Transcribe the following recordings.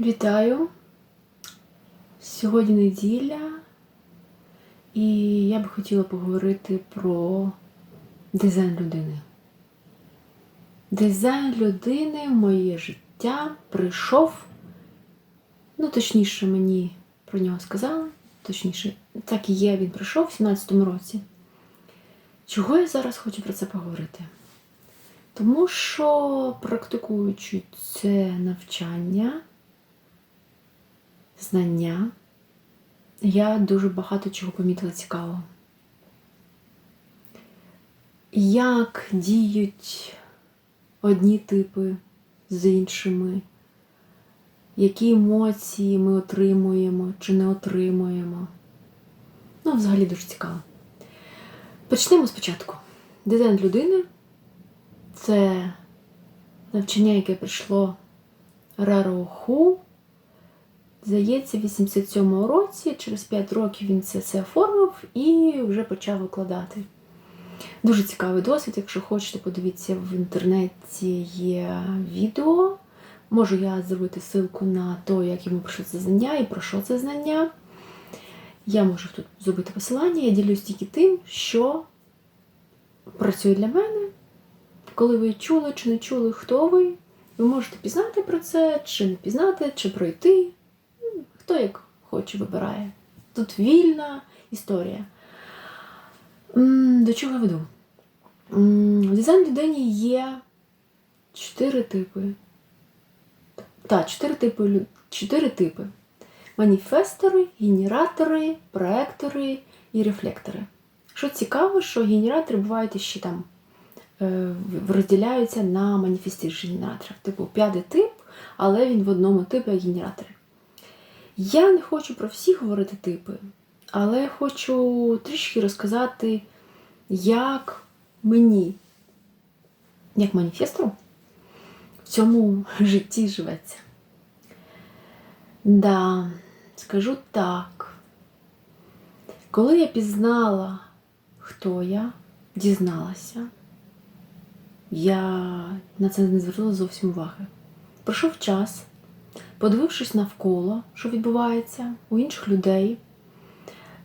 Вітаю! Сьогодні неділя, і я би хотіла поговорити про дизайн людини. Дизайн людини в моє життя прийшов, ну, точніше, мені про нього сказали, точніше, так і є, він прийшов у 17-му році. Чого я зараз хочу про це поговорити? Тому що, практикуючи це навчання, знання, я дуже багато чого помітила цікавого. Як діють одні типи з іншими, які емоції ми отримуємо чи не отримуємо. Ну, взагалі дуже цікаво. Почнемо спочатку. Дизайн людини це навчання, яке прийшло Рароху. Здається, в 87-му році, через 5 років він це все оформив і вже почав викладати. Дуже цікавий досвід. Якщо хочете, подивіться, в інтернеті є відео. Можу я зробити ссылку на те, як йому прийшло це знання і про що це знання. Я можу тут зробити посилання, я ділюсь тільки тим, що працює для мене. Коли ви чули чи не чули, хто ви, ви можете пізнати про це, чи не пізнати, чи пройти. Хто як хоче вибирає. Тут вільна історія. До чого я веду? В дизайн людині є чотири типи. Так, чотири типи, чотири типи. Маніфестори, генератори, проектори і рефлектори. Що цікаво, що генератори бувають ще там е, розділяються на маніфестуючих генераторах. Типу п'ятий тип, але він в одному типі генератори. Я не хочу про всі говорити типи, але хочу трішки розказати, як мені, як маніфестору, в цьому житті живеться. Да, скажу так. Коли я пізнала, хто я, дізналася, я на це не звернула зовсім уваги. Пройшов час, подивившись навколо, що відбувається у інших людей.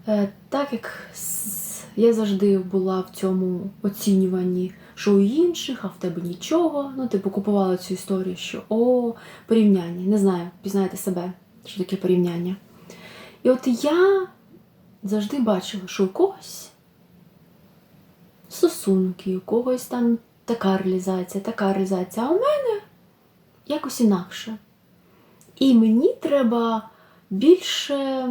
Е, Так як я завжди була в цьому оцінюванні, що у інших, а в тебе нічого. Ну, типу, купувала цю історію, що о, порівняння. Не знаю, пізнаєте себе, що таке порівняння. І от я завжди бачила, що у когось стосунки, у когось там така реалізація, така реалізація, а у мене якось інакше. І мені треба більше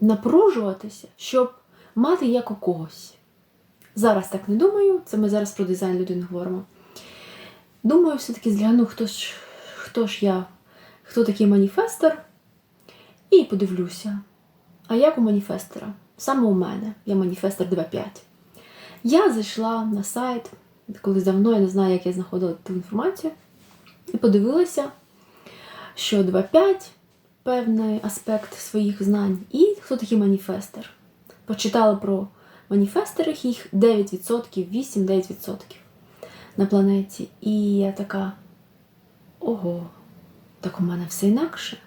напружуватися, щоб мати як у когось. Зараз так не думаю, це ми зараз про дизайн людини говоримо. Думаю, все-таки згляну, хто ж, хто ж я, хто такий маніфестор, і подивлюся. А як у маніфестора? Саме у мене. Я маніфестор 2.5. Я зайшла на сайт, колись давно, я не знаю, як я знаходила ту інформацію, і подивилася, що 2.5 певний аспект своїх знань, і хто такий маніфестор. Почитала про маніфесторів, їх 9%, 8-9% на планеті. І я така: ого, так у мене все інакше.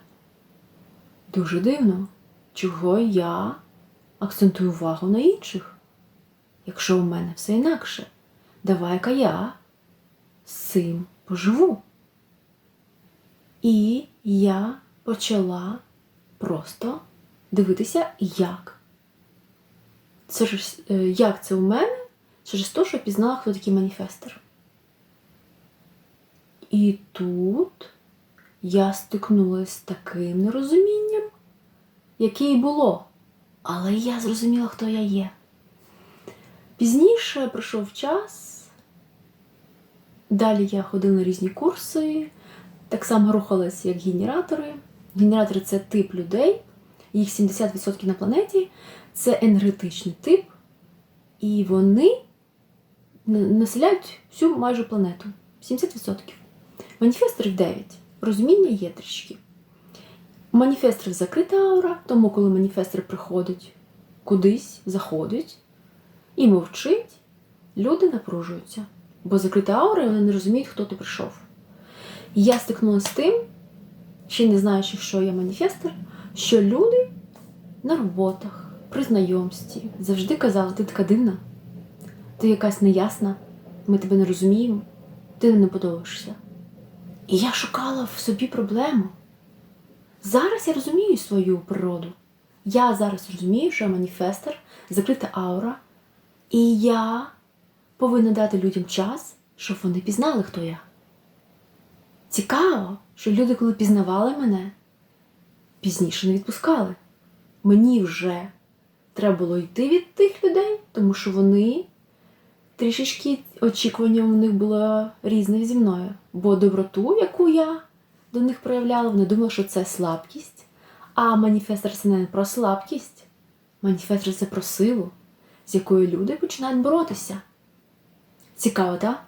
Дуже дивно, чого я акцентую увагу на інших. Якщо у мене все інакше, давай-ка я з цим поживу. І я почала просто дивитися, як. Це е, як це у мене через те, що пізнала, хто такий маніфестор. І тут я стикнулася з таким нерозумінням, яке і було. Але я зрозуміла, хто я є. Пізніше пройшов час. Далі я ходила на різні курси, так само рухалася, як генератори. Генератори це тип людей, їх 70% на планеті, це енергетичний тип, і вони населяють всю майже планету. 70%. Маніфесторів 9. Розуміння є трішки. У закрита аура, тому коли маніфестор приходить кудись, заходить і мовчить, люди напружуються. Бо закрита аура, і вони не розуміють, хто ти прийшов. І я стикнулася з тим, ще не знаючи, що я маніфестор, що люди на роботах, при знайомстві завжди казали, ти така дивна, ти якась неясна, ми тебе не розуміємо, ти не подобаєшся. І я шукала в собі проблему. Зараз я розумію свою природу. Я зараз розумію, що я маніфестор, закрита аура, і я повинна дати людям час, щоб вони пізнали, хто я. Цікаво, що люди, коли пізнавали мене, пізніше не відпускали. Мені вже треба було йти від тих людей, тому що вони трішечки очікування у них було різне зі мною. Бо доброту, яку я до них проявляла, вони думали, що це слабкість. А маніфестор це не про слабкість. Маніфестор це про силу, з якою люди починають боротися. Цікаво, так?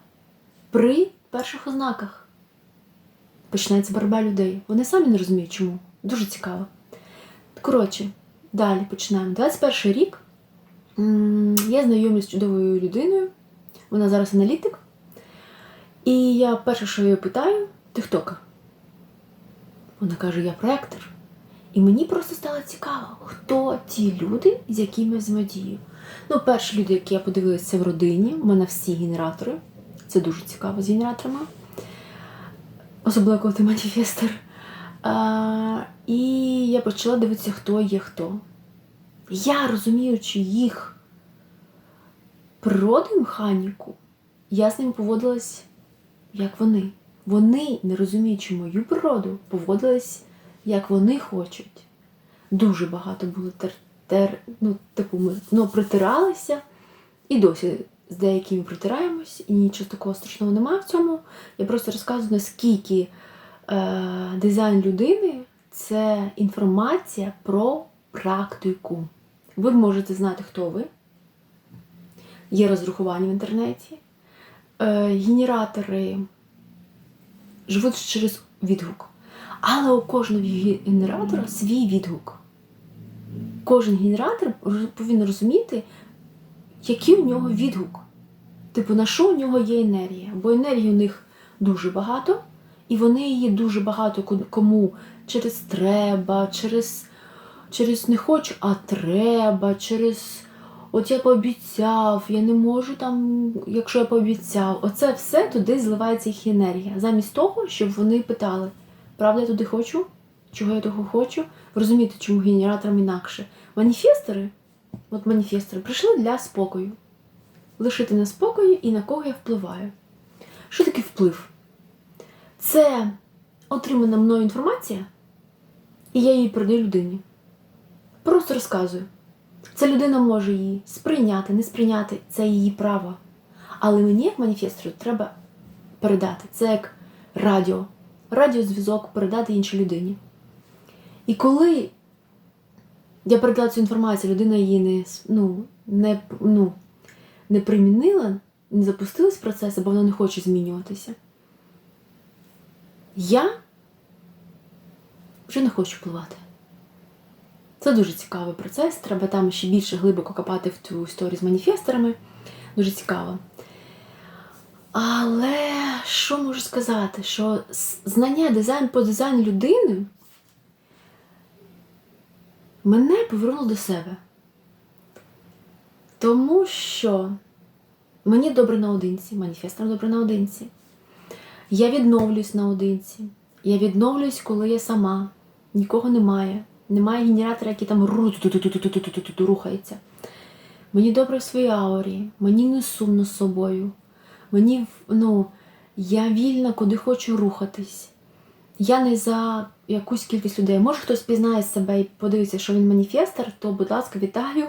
При перших ознаках починається боротьба людей. Вони самі не розуміють, чому. Дуже цікаво. Коротше, далі починаємо. 21 рік. Я знайомлюсь з чудовою людиною. Вона зараз аналітик. І я перше, що її питаю, ти хто? Вона каже, я проектор. І мені просто стало цікаво, хто ті люди, з якими я взаємодію. Ну, перші люди, які я подивилася, в родині. У мене всі генератори. Це дуже цікаво з генераторами. Особливо, коли ти маніфестор. А, і я почала дивитися, хто є хто. Я розуміючи їх природу механіку, я з ними поводилась, як вони. Вони, не розуміючи мою природу, поводились, як вони хочуть. Дуже багато було тер, тер, ну, типу, ми ну, притиралися, і досі з деякими притираємось, і нічого такого страшного немає в цьому. Я просто розказую, наскільки е, дизайн людини це інформація про практику. Ви можете знати, хто ви. Є розрахування в інтернеті. Е, генератори живуть через відгук. Але у кожного генератора свій відгук. Кожен генератор повинен розуміти, який у нього відгук. Типу, на що у нього є енергія. Бо енергії у них дуже багато, і вони її дуже багато кому через треба, через, через не хочу, а треба, через от я пообіцяв, я не можу там, якщо я пообіцяв. Оце все туди зливається їх енергія. Замість того, щоб вони питали, правда я туди хочу? Чого я того хочу? Розумієте, чому генераторам інакше? Маніфестори, от маніфестори, прийшли для спокою. Лишити на спокою і на кого я впливаю. Що таке вплив? Це отримана мною інформація, і я її передаю людині. Просто розказую. Ця людина може її сприйняти, не сприйняти, це її право. Але мені, як маніфестору, треба передати. Це як радіо. Радіозв'язок передати іншій людині. І коли я передала цю інформацію, людина її не, ну, не, ну, не примінила, не запустилась в процес, бо вона не хоче змінюватися. Я вже не хочу впливати. Це дуже цікавий процес. Треба там ще більше глибоко копати в цю історію з маніфесторами. Дуже цікаво. Але що можу сказати? Що знання дизайн по дизайну людини мене повернуло до себе. Тому що мені добре наодинці, маніфесторам добре наодинці. Я відновлююсь наодинці. Я відновлююсь, коли я сама. Нікого немає. Немає генератора, який там рухається. Мені добре в своїй аурі, мені не сумно з собою. Мені, ну, я вільна, куди хочу рухатись. Я не за якусь кількість людей. Може, хтось пізнає себе і подивиться, що він маніфестор, то, будь ласка, вітаю.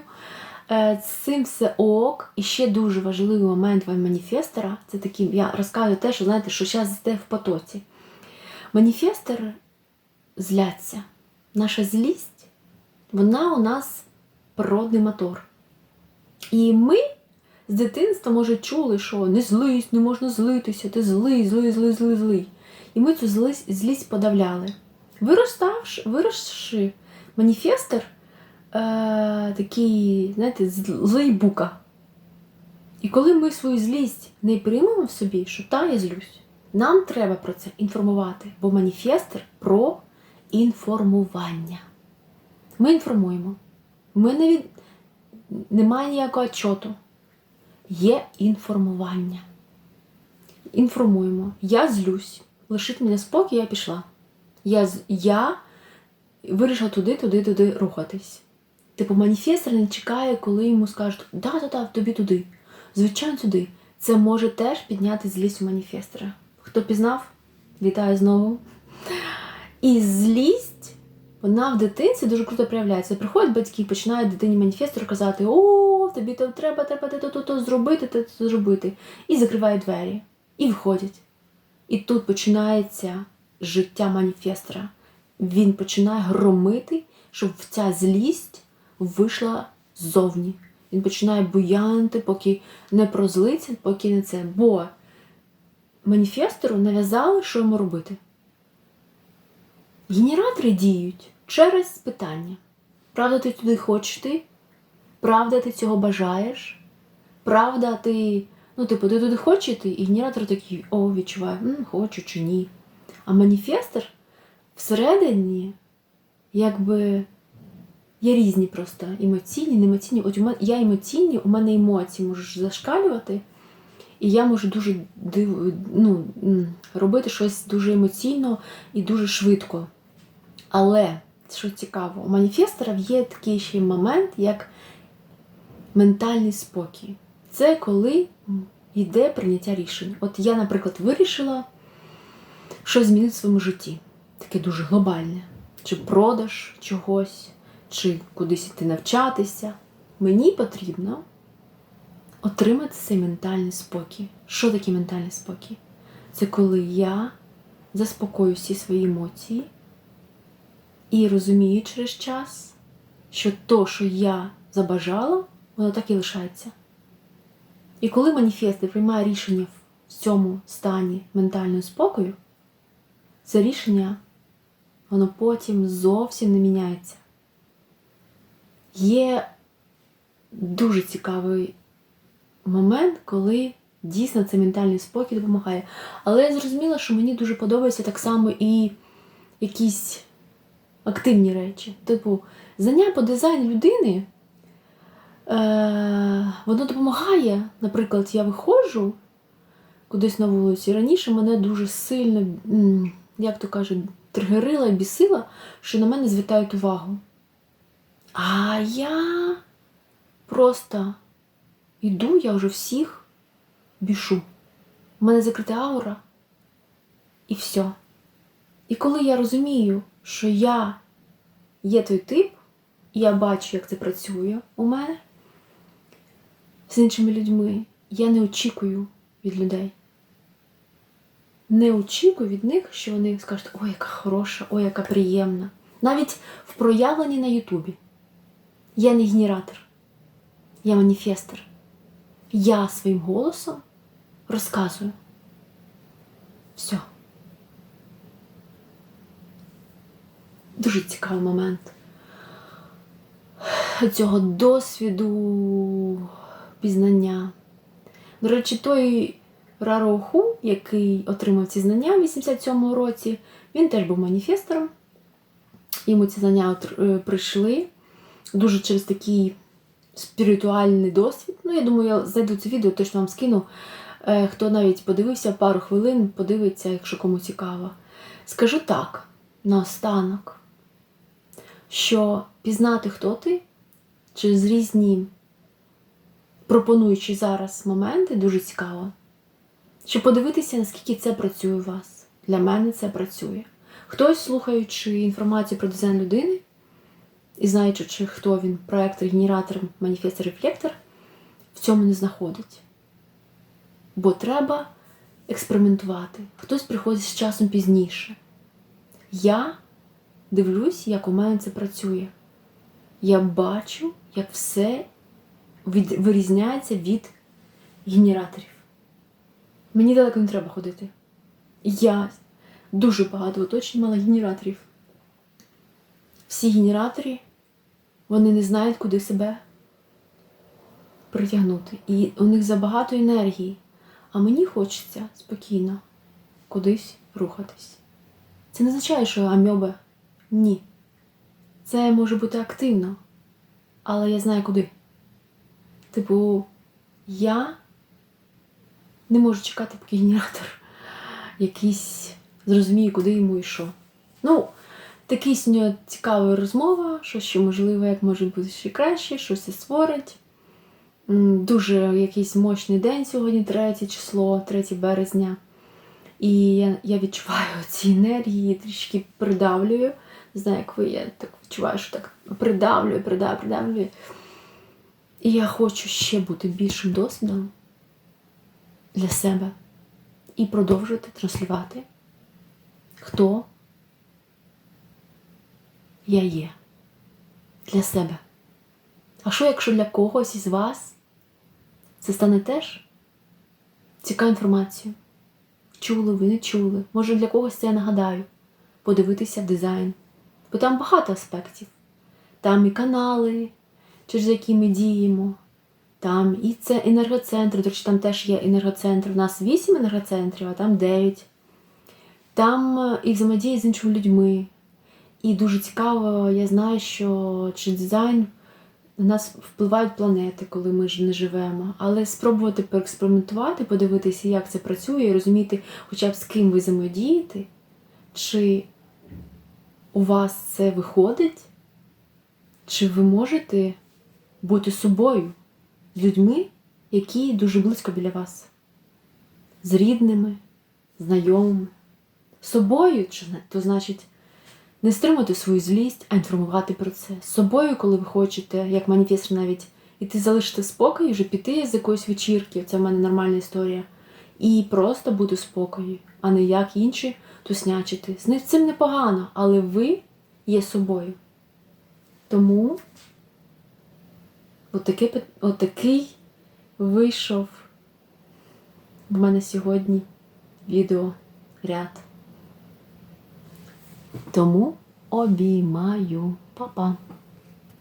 Е, цим все ок. І ще дуже важливий момент маніфестора. Це такий, я розказую те, що знаєте, що зараз йде в потоці. Маніфестор зляться. Наша злість, вона у нас природний мотор. І ми з дитинства, може, чули, що не злись, не можна злитися, ти злий, злий, злий, злий, злий. І ми цю злість, злість подавляли. Вироставши, виросши, маніфестор е, такий, знаєте, злий бука. І коли ми свою злість не приймемо в собі, що та я злюсь, Нам треба про це інформувати, бо маніфестер про інформування. Ми інформуємо. Ми не від... Немає ніякого чоту. Є інформування. Інформуємо. Я злюсь. Лишіть мене спокій, я пішла. Я, я вирішила туди, туди, туди рухатись. Типу, маніфестор не чекає, коли йому скажуть, да, да, да, тобі туди. Звичайно, туди. Це може теж підняти злість у маніфестора. Хто пізнав? Вітаю знову. І злість, вона в дитинстві дуже круто проявляється. Приходять батьки і починають дитині маніфестор казати: О, тобі то треба, треба те то, то зробити, те то зробити. І закривають двері. І виходять. І тут починається життя маніфестора. Він починає громити, щоб ця злість вийшла ззовні. Він починає буянити, поки не прозлиться, поки не це. Бо маніфестору нав'язали, що йому робити. Генератори діють через питання. Правда, ти туди хочеш йти? Правда, ти цього бажаєш? Правда, ти. Ну, типу, ти туди хочеш йти, і генератор такий, о, відчуває, М, хочу чи ні. А маніфестор всередині, якби є різні просто емоційні, не емоційні. От у мене я емоційні, у мене емоції можуть зашкалювати, і я можу дуже див, ну, робити щось дуже емоційно і дуже швидко. Але, що цікаво, у маніфесторів є такий ще момент, як ментальний спокій. Це коли йде прийняття рішень. От я, наприклад, вирішила щось змінити в своєму житті. Таке дуже глобальне. Чи продаж чогось, чи кудись іти навчатися. Мені потрібно отримати цей ментальний спокій. Що таке ментальний спокій? Це коли я заспокою всі свої емоції і розумію через час, що то, що я забажала, воно так і лишається. І коли маніфести приймає рішення в цьому стані ментального спокою, це рішення воно потім зовсім не міняється. Є дуже цікавий момент, коли дійсно цей ментальний спокій допомагає. Але я зрозуміла, що мені дуже подобаються так само і якісь активні речі. Типу, знання по дизайну людини. Е, воно допомагає. Наприклад, я виходжу кудись на вулиці. Раніше мене дуже сильно, як то кажуть, тригерила і бісила, що на мене звертають увагу. А я просто йду, я вже всіх бішу. У мене закрита аура, і все. І коли я розумію, що я є той тип, і я бачу, як це працює у мене з іншими людьми, я не очікую від людей. Не очікую від них, що вони скажуть, ой, яка хороша, ой, яка приємна. Навіть в проявленні на Ютубі. Я не генератор, я маніфестор. Я своїм голосом розказую. Все. Дуже цікавий момент цього досвіду пізнання. До речі, той Раро Ху, який отримав ці знання в 87-му році, він теж був маніфестором. Йому ці знання е, прийшли дуже через такий спіритуальний досвід. Ну, я думаю, я зайду це відео, точно вам скину. Е, Хто навіть подивився пару хвилин, подивиться, якщо кому цікаво. Скажу так, наостанок, що пізнати, хто ти, через різні пропонуючи зараз моменти, дуже цікаво. Щоб подивитися, наскільки це працює у вас. Для мене це працює. Хтось, слухаючи інформацію про дизайн людини і знаючи, чи хто він, проектор, генератор, маніфестор, рефлектор, в цьому не знаходить. Бо треба експериментувати. Хтось приходить з часом пізніше. Я дивлюсь, як у мене це працює. Я бачу, як все від... вирізняється від генераторів. Мені далеко не треба ходити. Я дуже багато оточень мала генераторів. Всі генератори, вони не знають, куди себе притягнути. І у них забагато енергії. А мені хочеться спокійно кудись рухатись. Це не означає, що амьоби ні. Це може бути активно, але я знаю куди. Типу, я не можу чекати, поки генератор якийсь зрозуміє, куди йому і що. Ну, такий сьогодні цікава розмова, що ще можливо, як може бути ще краще, щось і створить. Дуже якийсь мощний день сьогодні, 3 число, 3 березня. І я, я відчуваю ці енергії, трішки придавлюю. Не знаю, як ви, я так відчуваю, що так придавлюю, придавлюю, придавлюю. І я хочу ще бути більшим досвідом для себе і продовжувати транслювати, хто я є для себе. А що, якщо для когось із вас це стане теж цікавою інформацією? Чули ви, не чули? Може для когось це я нагадаю, подивитися в дизайн. Бо там багато аспектів. Там і канали, через які ми діємо, там і це енергоцентр. До речі, там теж є енергоцентр. У нас 8 енергоцентрів, а там 9. Там е, і взаємодія з іншими людьми. І дуже цікаво, я знаю, що через дизайн на нас впливають планети, коли ми ж не живемо. Але спробувати поекспериментувати, подивитися, як це працює, і розуміти, хоча б з ким ви взаємодієте, чи у вас це виходить, чи ви можете бути собою, з людьми, які дуже близько біля вас, з рідними, знайомими. Собою, чи то значить не стримувати свою злість, а інформувати про це. З собою, коли ви хочете, як маніфестор навіть, іти залишити в спокій, вже піти з якоїсь вечірки, це в мене нормальна історія, і просто бути в спокої, а не як інші туснячити. З цим непогано, але ви є собою. Тому отаке, пит- отакий вийшов в мене сьогодні відеоряд. Тому обіймаю. Па-па.